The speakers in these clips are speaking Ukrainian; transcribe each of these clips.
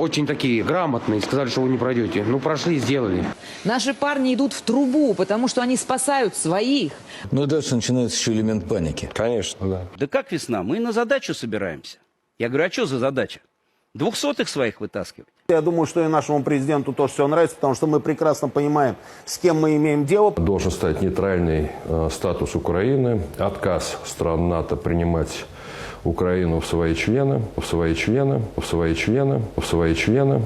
очень такие грамотные, сказали, что вы не пройдете. Ну, прошли, сделали. Наши парни идут в трубу, потому что они спасают своих. Ну и дальше начинается еще элемент паники. Конечно, да. Да как весна? Мы на задачу собираемся. Я говорю, а что за задача? Двухсотых своих вытаскивать? Я думаю, что и нашему президенту тоже все нравится, потому что мы прекрасно понимаем, с кем мы имеем дело. Должен стать нейтральный э, статус Украины, отказ стран НАТО принимать Украину в свои члены, в свои члены, в свои члены, в свои члены.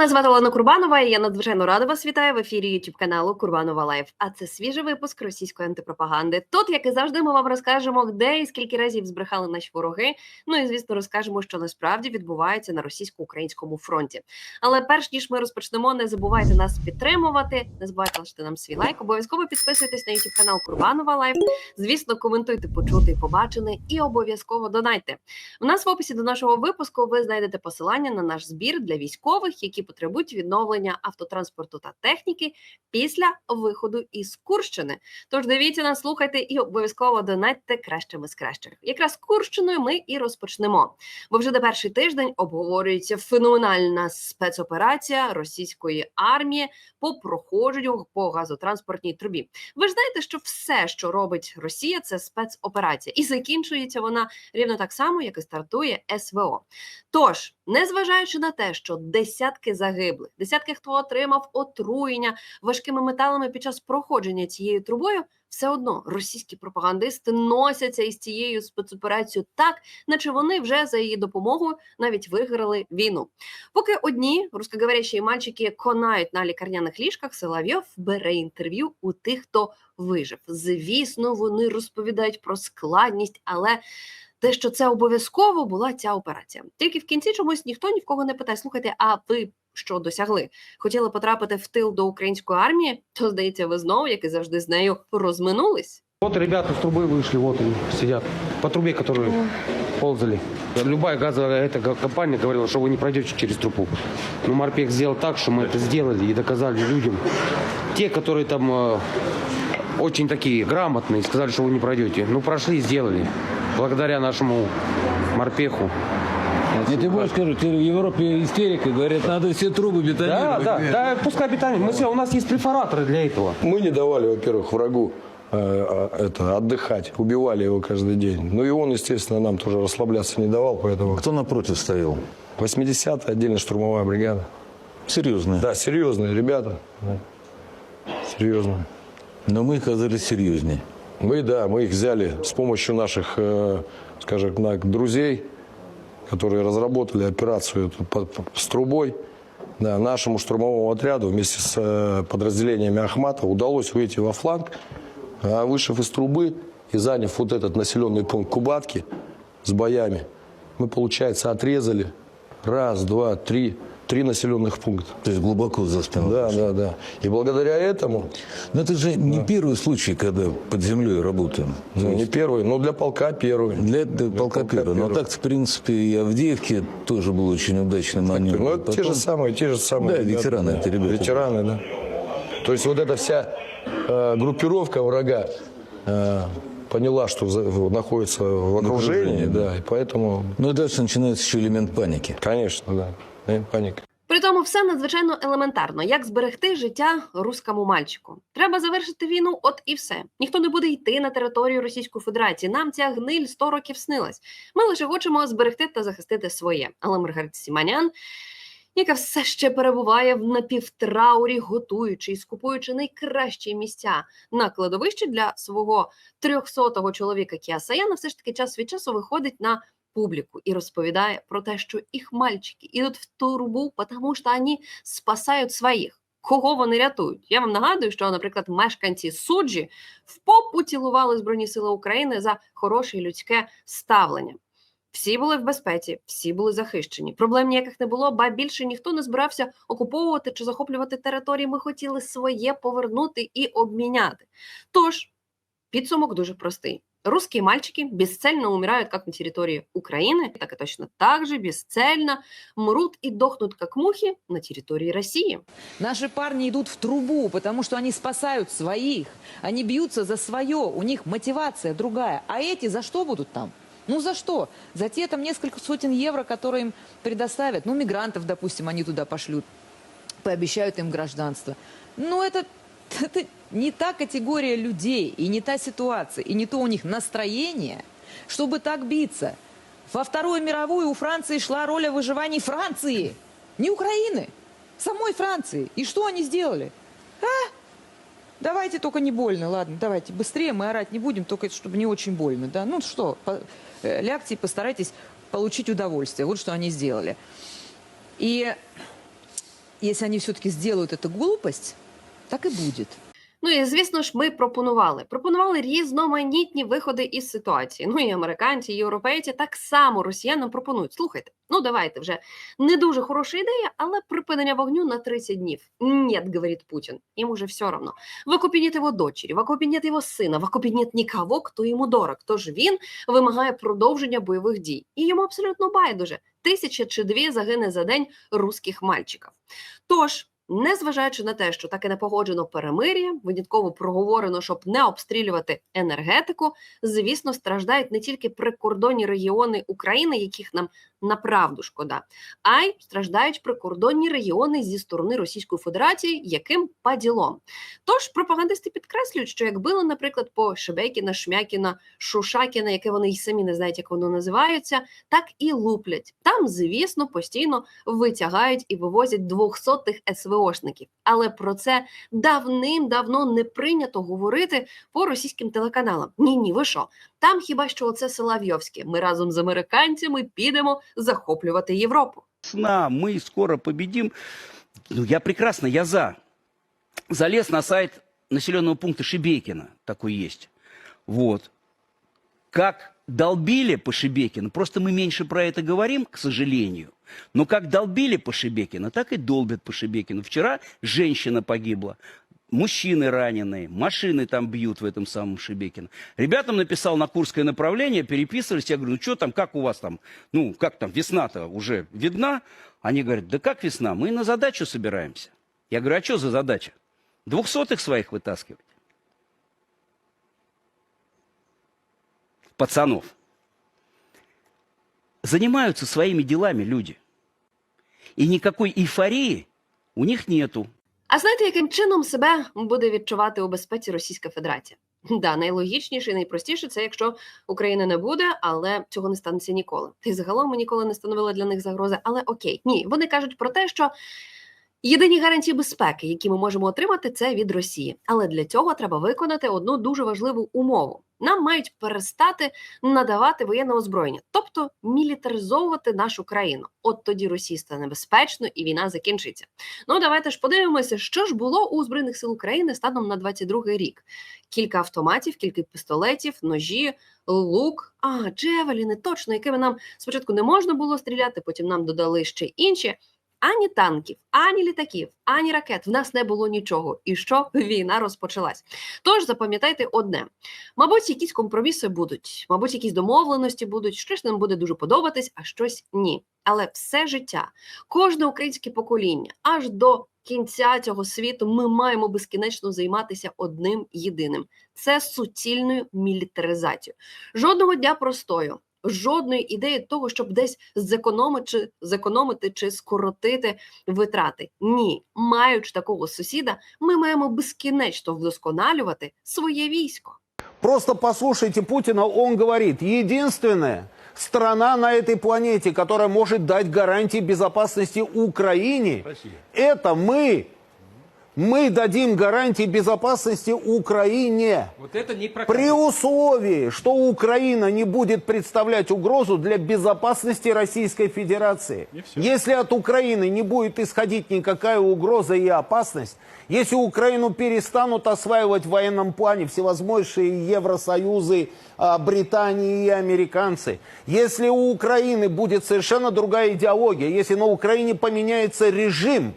Мене звати Олена Курбанова. і Я надзвичайно рада вас вітаю в ефірі youtube каналу Курбанова Лайф. А це свіжий випуск російської антипропаганди. Тут, як і завжди, ми вам розкажемо, де і скільки разів збрехали наші вороги. Ну і звісно, розкажемо, що насправді відбувається на російсько-українському фронті. Але перш ніж ми розпочнемо, не забувайте нас підтримувати. Не забувайте лишити нам свій лайк. Обов'язково підписуйтесь на youtube канал Курбанова Лайф. Звісно, коментуйте, почути побачене, і обов'язково донайте. У нас в описі до нашого випуску ви знайдете посилання на наш збір для військових, які потребують відновлення автотранспорту та техніки після виходу із Курщини. Тож дивіться нас, слухайте і обов'язково донатьте кращими з кращих. Якраз Курщиною ми і розпочнемо. Бо вже не перший тиждень обговорюється феноменальна спецоперація російської армії по проходженню по газотранспортній трубі. Ви ж знаєте, що все, що робить Росія, це спецоперація, і закінчується вона рівно так само, як і стартує СВО. Тож, незважаючи на те, що десятки загиблих, десятки хто отримав отруєння важкими металами під час проходження цією трубою, все одно російські пропагандисти носяться із цією спецоперацією так, наче вони вже за її допомогою навіть виграли війну. Поки одні русскоговорящі мальчики конають на лікарняних ліжках, Соловйов бере інтерв'ю у тих, хто вижив. Звісно, вони розповідають про складність, але те, що це обов'язково була ця операція. Тільки в кінці чомусь ніхто ні в кого не питає: слухайте, а ви що досягли? Хотіли потрапити в тил до української армії? То здається, ви знову, як і завжди, з нею розминулись. Вот ребята с трубы вышли, вот они сидят. По трубе, которые ползали. Любая газовая эта га- компания говорила, что вы не пройдете через трубу. Но Морпех сделал так, что мы это сделали и доказали людям. Те, которые там э, очень такие грамотные, сказали, что вы не пройдете. Ну, прошли, сделали. Благодаря нашему Морпеху. Я тебе больше скажу, теперь в Европе истерика, говорят, надо все трубы Да, бетонировать. да, да, пускай питание. Мы, все- у нас есть префораторы для этого. Мы не давали, во-первых, врагу э, э, это, отдыхать, убивали его каждый день. Ну и он, естественно, нам тоже расслабляться не давал, поэтому... Кто напротив стоял? 80-я отдельная штурмовая бригада. Серьезно. Да, серьезные ребята. Да. Серьезно. Но мы оказались серьезнее. Мы, да, мы их взяли с помощью наших, э, скажем так, друзей, которые разработали операцию эту по- по- с трубой. Да, нашему штурмовому отряду вместе с э, подразделениями Ахмата удалось выйти во фланг, а вышев из трубы и заняв вот этот населенный пункт Кубатки с боями, мы, получается, отрезали раз, два, три, три населенных пункта. То есть глубоко за спину. Да, да, да. И благодаря этому, Но это же не первый случай, когда под землей работаем. ну, не первый, но для полка первый. Для, для полка полка первого. Но первого. так, в принципе, и Авдеевке тоже был очень удачный маневр. Ну, это те же Потом- самые, те же самые. Да, ветераны это ребята. Ветераны, да. То есть вот эта вся э, группировка врага э, поняла, что за- находится в окружении, окружении, да, и поэтому, Ну и дальше начинается еще элемент паники. конечно, да, э, паника. При тому все надзвичайно елементарно. Як зберегти життя руському мальчику? Треба завершити війну, от і все. Ніхто не буде йти на територію Російської Федерації. Нам ця гниль 100 років снилась. Ми лише хочемо зберегти та захистити своє. Але Маргарита Сіманян, яка все ще перебуває в напівтраурі, готуючи і скупуючи найкращі місця на кладовищі для свого 300-го чоловіка Кіасаяна, все ж таки час від часу виходить на публіку і розповідає про те, що їх мальчики ідуть в турбу, тому що вони спасають своїх. Кого вони рятують? Я вам нагадую, що, наприклад, мешканці суджі в попу цілували Збройні Сили України за хороше людське ставлення. Всі були в безпеці, всі були захищені. Проблем ніяких не було, ба більше ніхто не збирався окуповувати чи захоплювати території. Ми хотіли своє повернути і обміняти. Тож підсумок дуже простий. Русские мальчики бесцельно умирают как на территории Украины, так и точно так же бесцельно мрут и дохнут как мухи на территории России. Наши парни идут в трубу, потому что они спасают своих. Они бьются за свое, у них мотивация другая. А эти за что будут там? Ну за что? За те там несколько сотен евро, которые им предоставят. Ну, мигрантов, допустим, они туда пошлют, пообещают им гражданство. Ну, это, это не та категория людей и не та ситуация, и не то у них настроение, чтобы так биться. Во Вторую мировую у Франции шла роль о выживании Франции, не Украины, самой Франции. И что они сделали? А? Давайте только не больно, ладно, давайте быстрее, мы орать не будем, только чтобы не очень больно, да. Ну что, по- э, лягте и постарайтесь получить удовольствие. Вот что они сделали. И если они все-таки сделают эту глупость, так и будет. Ну і звісно ж, ми пропонували. Пропонували різноманітні виходи із ситуації. Ну і американці, і європейці так само росіянам пропонують. Слухайте, ну давайте вже не дуже хороша ідея, але припинення вогню на 30 днів. Нет, говорить Путін. Їм уже все равно. В його дочері, в окопі його сина, в окопі нет нікого, хто йому дорог. Тож він вимагає продовження бойових дій. І йому абсолютно байдуже. Тисяча чи дві загине за день русських мальчиків. Тож. Незважаючи на те, що таке не погоджено перемир'я, винятково проговорено, щоб не обстрілювати енергетику, звісно, страждають не тільки прикордонні регіони України, яких нам направду шкода, а й страждають прикордонні регіони зі сторони Російської Федерації, яким по ділом. Тож пропагандисти підкреслюють, що як били, наприклад, по Шебекіна, Шмякіна, Шушакіна, яке вони й самі не знають, як воно називається, так і луплять. Там, звісно, постійно витягають і вивозять двохсотих СВОшників. Але про це давним-давно не прийнято говорити по російським телеканалам. Ні, ні, ви що? Там хіба що оце Соловйовське. Ми разом з американцями підемо захоплювати Європу. Сна, мы скоро победим. Ну, я прекрасно, я за. Залез на сайт населенного пункта Шебекина, такой есть. Вот. Как долбили по Шебекину, просто мы меньше про это говорим, к сожалению. Но как долбили по Шебекину, так и долбят по Шебекину. Вчера женщина погибла, мужчины раненые, машины там бьют в этом самом Шебекино. Ребятам написал на Курское направление, переписывались, я говорю, ну что там, как у вас там, ну как там, весна-то уже видна? Они говорят, да как весна, мы на задачу собираемся. Я говорю, а что за задача? Двухсотых своих вытаскивать. Пацанов. Занимаются своими делами люди. И никакой эйфории у них нету. А знаєте, яким чином себе буде відчувати у безпеці Російська Федерація? Да, найлогічніше і найпростіше це якщо України не буде, але цього не станеться ніколи. Й загалом ми ніколи не становили для них загрози. Але окей, ні, вони кажуть про те, що єдині гарантії безпеки, які ми можемо отримати, це від Росії. Але для цього треба виконати одну дуже важливу умову. Нам мають перестати надавати воєнне озброєння, тобто мілітаризовувати нашу країну. От тоді Росії стане небезпечно і війна закінчиться. Ну давайте ж подивимося, що ж було у збройних сил України станом на 22-й рік. Кілька автоматів, кілька пістолетів, ножі, лук, а джевеліни, точно, якими нам спочатку не можна було стріляти, потім нам додали ще інші. Ані танків, ані літаків, ані ракет. В нас не було нічого. І що війна розпочалась. Тож запам'ятайте одне: мабуть, якісь компроміси будуть, мабуть, якісь домовленості будуть, щось нам буде дуже подобатись, а щось ні. Але все життя, кожне українське покоління, аж до кінця цього світу, ми маємо безкінечно займатися одним єдиним: це суцільною мілітаризацією. Жодного дня простою Жодної ідеї того, щоб десь зекономити чи зекономити чи скоротити витрати. Ні, маючи такого сусіда, ми маємо безкінечно вдосконалювати своє військо. Просто послушайте Путина, он говорит, единственная страна на этой планете, которая может дать гарантии безопасности Украине, это мы. Мы дадим гарантии безопасности Украине. Вот это не При условии, что Украина не будет представлять угрозу для безопасности Российской Федерации. Если от Украины не будет исходить никакая угроза и опасность, если Украину перестанут осваивать в военном плане всевозможные Евросоюзы, а, Британии и американцы, если у Украины будет совершенно другая идеология, если на Украине поменяется режим,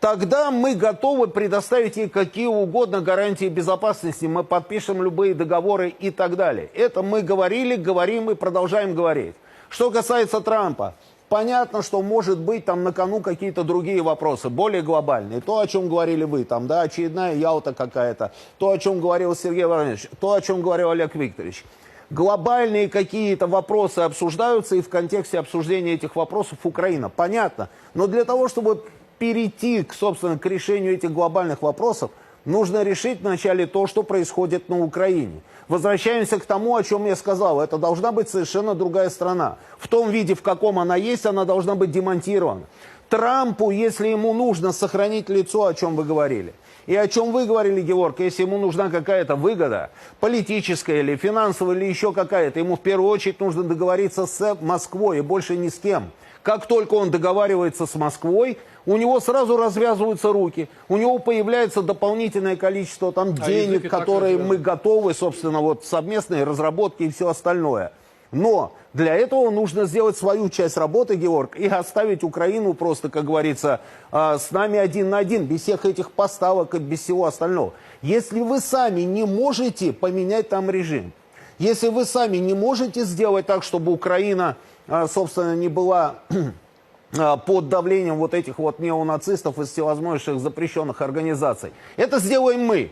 Тогда мы готовы предоставить ей какие угодно гарантии безопасности. Мы подпишем любые договоры и так далее. Это мы говорили, говорим и продолжаем говорить. Что касается Трампа, понятно, что может быть там на кону какие-то другие вопросы, более глобальные. То, о чем говорили вы, там, да, очередная Ялта какая-то, то, о чем говорил Сергей Владимирович, то, о чем говорил Олег Викторович. глобальные какие-то вопросы обсуждаются, и в контексте обсуждения этих вопросов Украина. Понятно. Но для того, чтобы перейти, к, собственно, к решению этих глобальных вопросов, нужно решить вначале то, что происходит на Украине. Возвращаемся к тому, о чем я сказал. Это должна быть совершенно другая страна. В том виде, в каком она есть, она должна быть демонтирована. Трампу, если ему нужно сохранить лицо, о чем вы говорили, и о чем вы говорили, Георг, если ему нужна какая-то выгода, политическая или финансовая, или еще какая-то, ему в первую очередь нужно договориться с Москвой и больше ни с кем. Как только он договаривается с Москвой, у него сразу развязываются руки, у него появляется дополнительное количество там денег, которые мы готовы, собственно, вот совместные разработки и все остальное. Но для этого нужно сделать свою часть работы, Георг, и оставить Украину просто, как говорится, а, с нами один на один, без всех этих поставок и без всего остального. Если вы сами не можете поменять там режим, если вы сами не можете сделать так, чтобы Украина, а, собственно, не была а, под давлением вот этих вот неонацистов из всевозможных запрещенных организаций, это сделаем мы.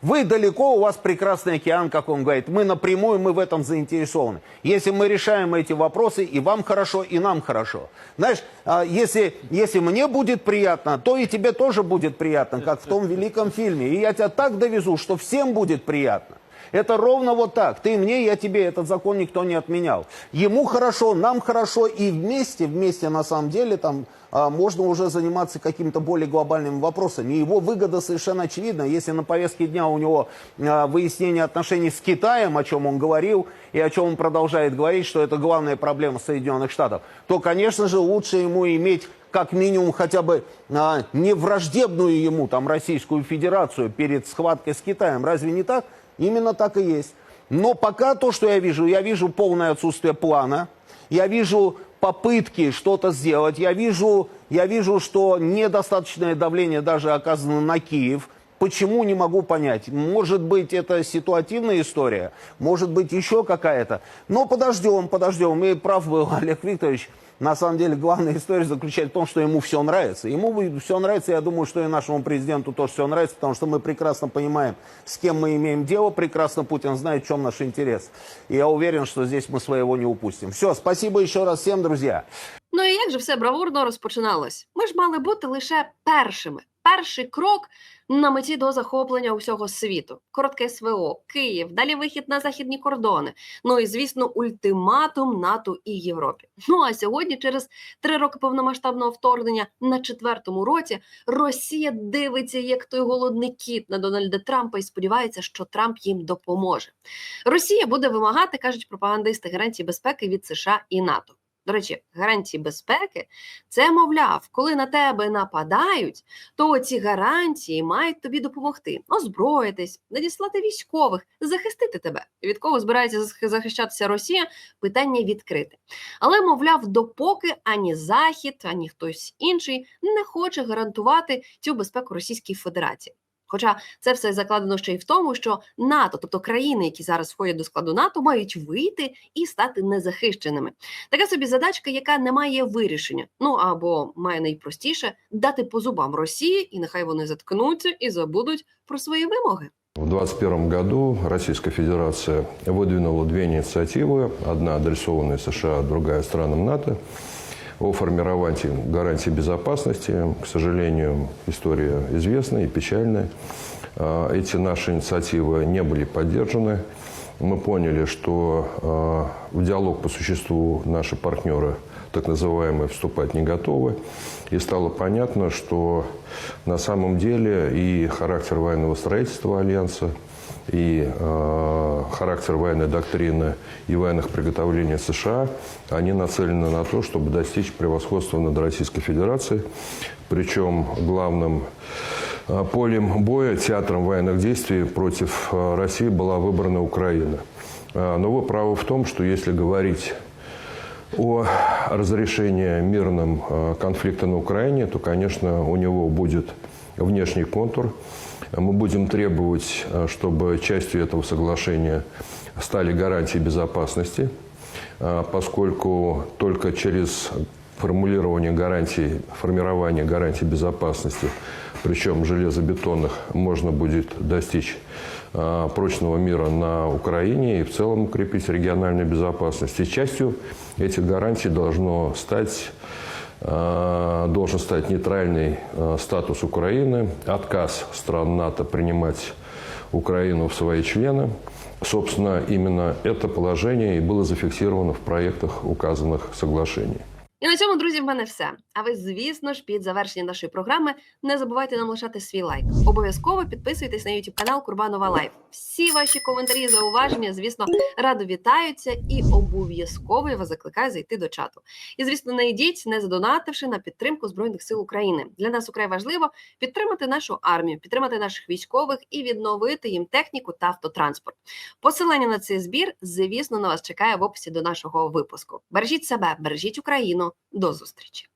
Вы далеко, у вас прекрасный океан, как он говорит. Мы напрямую, мы в этом заинтересованы. Если мы решаем эти вопросы, и вам хорошо, и нам хорошо. Знаешь, а, если, если мне будет приятно, то и тебе тоже будет приятно, как в том великом фильме. И я тебя так довезу, что всем будет приятно. Это ровно вот так. Ты мне, я тебе. Этот закон никто не отменял. Ему хорошо, нам хорошо. И вместе, вместе на самом деле там а, можно уже заниматься какими-то более глобальными вопросами. И его выгода совершенно очевидна. Если на повестке дня у него а, выяснение отношений с Китаем, о чем он говорил, и о чем он продолжает говорить, что это главная проблема Соединенных Штатов, то, конечно же, лучше ему иметь как минимум хотя бы а, не враждебную ему там Российскую Федерацию перед схваткой с Китаем. Разве не так? Именно так и есть. Но пока то, что я вижу, я вижу полное отсутствие плана, я вижу попытки что-то сделать, я вижу, я вижу, что недостаточное давление даже оказано на Киев. Почему, не могу понять. Может быть, это ситуативная история, может быть, еще какая-то. Но подождем, подождем. И прав был Олег Викторович. На самом деле, главная история заключается в том, что ему все нравится. Ему все нравится, я думаю, что и нашему президенту тоже все нравится, потому что мы прекрасно понимаем, с кем мы имеем дело, прекрасно Путин знает, в чем наш интерес. И я уверен, что здесь мы своего не упустим. Все, спасибо еще раз всем, друзья. Ну і як же все бравурно розпочиналось? Ми ж мали бути лише першими. Перший крок на меті до захоплення усього світу. Коротке СВО, Київ, далі вихід на західні кордони. Ну і звісно, ультиматум НАТО і Європі. Ну а сьогодні, через три роки повномасштабного вторгнення на четвертому році, Росія дивиться, як той голодний кіт на Дональда Трампа, і сподівається, що Трамп їм допоможе. Росія буде вимагати, кажуть пропагандисти, гарантії безпеки від США і НАТО. До речі, гарантії безпеки це, мовляв, коли на тебе нападають, то ці гарантії мають тобі допомогти озброїтись, надіслати військових, захистити тебе. Від кого збирається захищатися Росія? Питання відкрите. Але, мовляв, допоки ані Захід, ані хтось інший не хоче гарантувати цю безпеку Російській Федерації. Хоча це все закладено ще й в тому, що НАТО, тобто країни, які зараз входять до складу НАТО, мають вийти і стати незахищеними. Така собі задачка, яка не має вирішення. Ну або має найпростіше дати по зубам Росії, і нехай вони заткнуться і забудуть про свої вимоги. В 2021 году Российская Федерация выдвинула две инициативы. Одна адресованная США, другая странам НАТО о формировании гарантий безопасности. К сожалению, история известна и печальная. А, Эти наши инициативы не были поддержаны. Мы поняли, что а, в диалог по существу наши партнеры, так называемые, вступать не готовы. И стало понятно, что на самом деле и характер военного строительства Альянса, и э, характер военной доктрины и военных приготовлений США, они нацелены на то, чтобы достичь превосходства над Российской Федерацией. Причем главным э, полем боя, театром военных действий против э, России была выбрана Украина. Э, Но вы правы в том, что если говорить о разрешении мирным э, конфликта на Украине, то, конечно, у него будет внешний контур. Мы будем требовать, э, чтобы частью этого соглашения стали гарантии безопасности, э, поскольку только через формулирование гарантий, формирование гарантий безопасности, причем железобетонных, можно будет достичь э, прочного мира на Украине и в целом укрепить региональную безопасность. И частью этих гарантий должно стать должен стать нейтральный э, статус Украины, отказ стран НАТО принимать Украину в свои члены. Собственно, именно это положение и было зафиксировано в проектах указанных соглашений. І на цьому, друзі, в мене все. А ви, звісно ж, під завершення нашої програми не забувайте нам лишати свій лайк. Обов'язково підписуйтесь на YouTube канал Курбанова Лайф. Всі ваші коментарі, зауваження, звісно, радо вітаються і обов'язково я вас закликаю зайти до чату. І, звісно, не йдіть, не задонативши на підтримку Збройних сил України. Для нас украй важливо підтримати нашу армію, підтримати наших військових і відновити їм техніку та автотранспорт. Посилання на цей збір, звісно, на вас чекає в описі до нашого випуску. Бережіть себе, бережіть Україну. До зустрічі!